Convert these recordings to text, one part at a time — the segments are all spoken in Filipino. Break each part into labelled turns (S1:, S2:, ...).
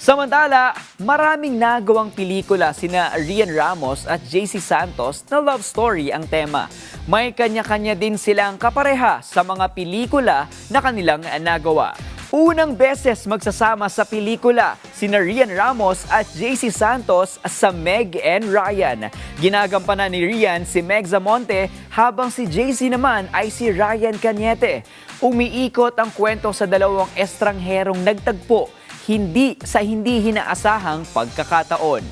S1: Samantala, maraming nagawang pelikula sina Rian Ramos at JC Santos na love story ang tema. May kanya-kanya din silang kapareha sa mga pelikula na kanilang nagawa. Unang beses magsasama sa pelikula sina Rian Ramos at JC Santos sa Meg and Ryan. Ginagampanan ni Rian si Meg Zamonte habang si JC naman ay si Ryan Cañete. Umiikot ang kwento sa dalawang estrangherong nagtagpo hindi sa hindi hinaasahang pagkakataon.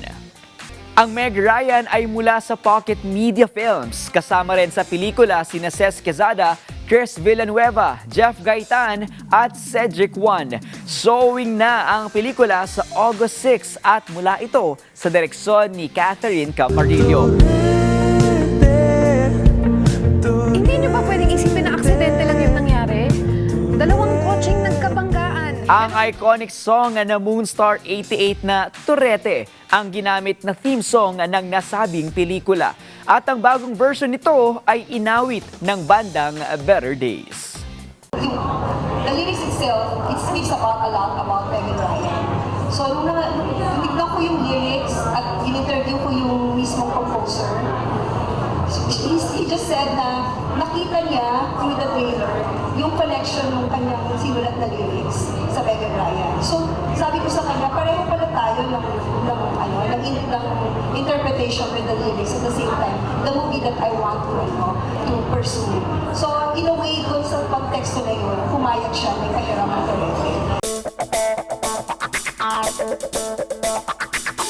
S1: Ang Meg Ryan ay mula sa Pocket Media Films. Kasama rin sa pelikula sina Ces Quezada, Chris Villanueva, Jeff Gaitan at Cedric Juan. Showing na ang pelikula sa August 6 at mula ito sa direksyon ni Catherine Camarillo. Ang iconic song na Moonstar 88 na Torete ang ginamit na theme song ng nasabing pelikula. At ang bagong version nito ay inawit ng bandang Better Days.
S2: the lyrics itself, it speaks about a lot about Meg and Ryan. So, nung, na, nung tinignan ko yung lyrics at in-interview ko yung mismong composer, he just said na nakita niya through the trailer yung connection ng kanyang sinulat na lyrics sa Meg and. So, sabi ko sa kanya, pareho pala tayo ng, ng, ano, ng, in- ng interpretation with the lyrics at the same time, the movie that I want to, ano, to pursue. So, in a way, doon sa konteksto na yun, pumayag siya, may kahiraman talaga.